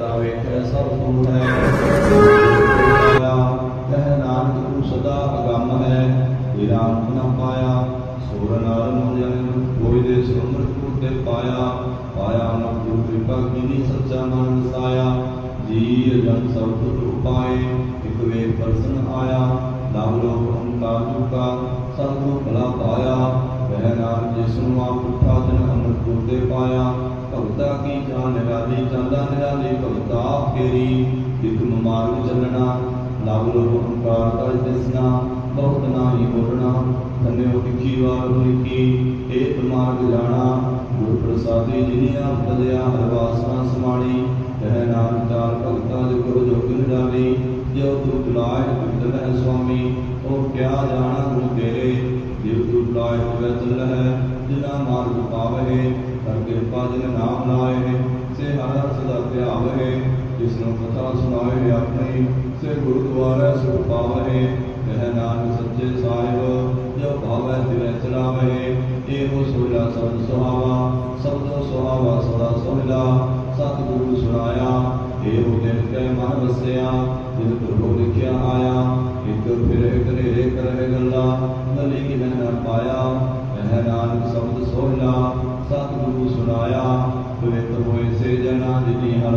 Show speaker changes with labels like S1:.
S1: ਤਾ ਵੇਖੈ ਸਭ ਸੁਖ ਹੈ। ਪਾਇਆ ਨਾਨਕ ਤੂੰ ਸਦਾ ਅਗੰਮ ਹੈ। ਤੇਰਾ ਅੰਤ ਪਾਇਆ ਸੋਰ ਨਾਰ ਨੂੰ ਕੋਈ ਦੇ ਸੁਮਰ ਕੋ ਤੇ ਪਾਇਆ। ਪਾਇਆ ਨ ਗੁਰੂ ਕਿਰਪਾ, ਕੀਨੀ ਸੱਚਾ ਮਨ ਵਸਾਇਆ ਜੀ ਜਨ ਸਭ ਤੁਧ ਉਪਾਏ, ਇਕ ਵੇ ਪਰਸਨ ਆਇਆ। ਨਾਮ ਲੋਕ ਓੰਕਾਰ ਚੁਕਾ, ਸਭ ਤੋਂ ਭਲਾ ਪਾਇਆ। ਵਹਿ ਨਾਮ ਜਿਸ ਨੂੰ ਆਪ ਉਠਾ ਦਿਨ ਅੰਮ੍ਰਿਤ ਗੁਰ ਤੇ ਪਾਇਆ। ਭਗਤਾ ਕੀ ਜਾਨ ਨਿਰਾਲੀ ਚਾਂਦਾ ਨਿਰਾਲੀ ਭਗਤਾ ਫੇਰੀ। ਇਕ ਮਾਰਗ ਚੱਲਣਾ ਲਵ ਲੋ ਓੰਕਾਰ ਤਜ ਦਿਸਣਾ, ਬਹੁਤ ਨਾਹੀ ਬੋਲਣਾ ਧੰਨਿਓ ਕਿਛੀ ਵਾਰ ਹੋਈ ਕੀ ਮਾਰਗ ਜਾਣਾ। ਗੁਰ ਪ੍ਰਸਾਦੀ ਜਿਨੀ ਆਪ ਹਰਵਾਸਨਾ ਸਮਾਣੀ ਕਹਿ ਨਾਮ ਚਾਲ ਭਗਤਾ ਦੇ ਗੁਰੂ ਜੋਗ ਨਿਰਾਲੀ ਜੋ ਤੂ ਬੁਲਾਏ ਭਗਤ ਹੈ ਸੁਆਮੀ, ਉਹ ਕਿਆ ਜਾਣਾ ਗੁਰੂ ਤੇਰੇ? ਜਿਵ ਹੋਵੇ ਚੱਲ ਹੈ ਜਿਨਾ ਮਾਰਗ ਪਾਵਹਿ ਕਰ ਕਿਰਪਾ ਜਿਨ ਨਾਮ ਲਾਏ, ਸੇ ਹਰ ਹਰ ਸਦਾ ਧਿਆਵਹਿ ਜਿਸ ਨੂੰ ਕਥਾ ਸੁਣਾਏ ਆਪਣੀ, ਸੇ ਗੁਰਦੁਆਰੇ ਸੁਖ ਪਾਵਹਿ ਕਹਿ ਨਾਨਕ ਸੱਚੇ ਸਾਹਿਬ ਜੋ ਭਾਵੈ ਤਿਵੈ ਚਲਾਵਹਿ ਇਹੋ ਸੋਲਾ ਸਬਦ ਸੁਹਾਵਾ ਸਬਦੋ ਸੁਹਾਵਾ ਸਦਾ ਸੋਹਲਾ, ਸਤਿਗੁਰੂ ਸੁਣਾਇਆ, ਇਹੋ ਦਿਨ ਕੈ ਮਨ ਵਸਿਆ, ਜਿਨ ਪ੍ਰਭੂ ਲਿਖਿਆ ਬੋਲਾ ਨਲੇ ਕੇ ਮੈਂ ਨਾ ਪਾਇਆ ਵਹਿ ਨਾਨਕ ਸਬਦ ਸੋਹਲਾ ਸਤਿਗੁਰੂ ਸੁਣਾਇਆ, ਪਵਿੱਤਰ ਹੋਏ ਸੇ ਜਨਾ ਦਿੱਤੀ ਹਰ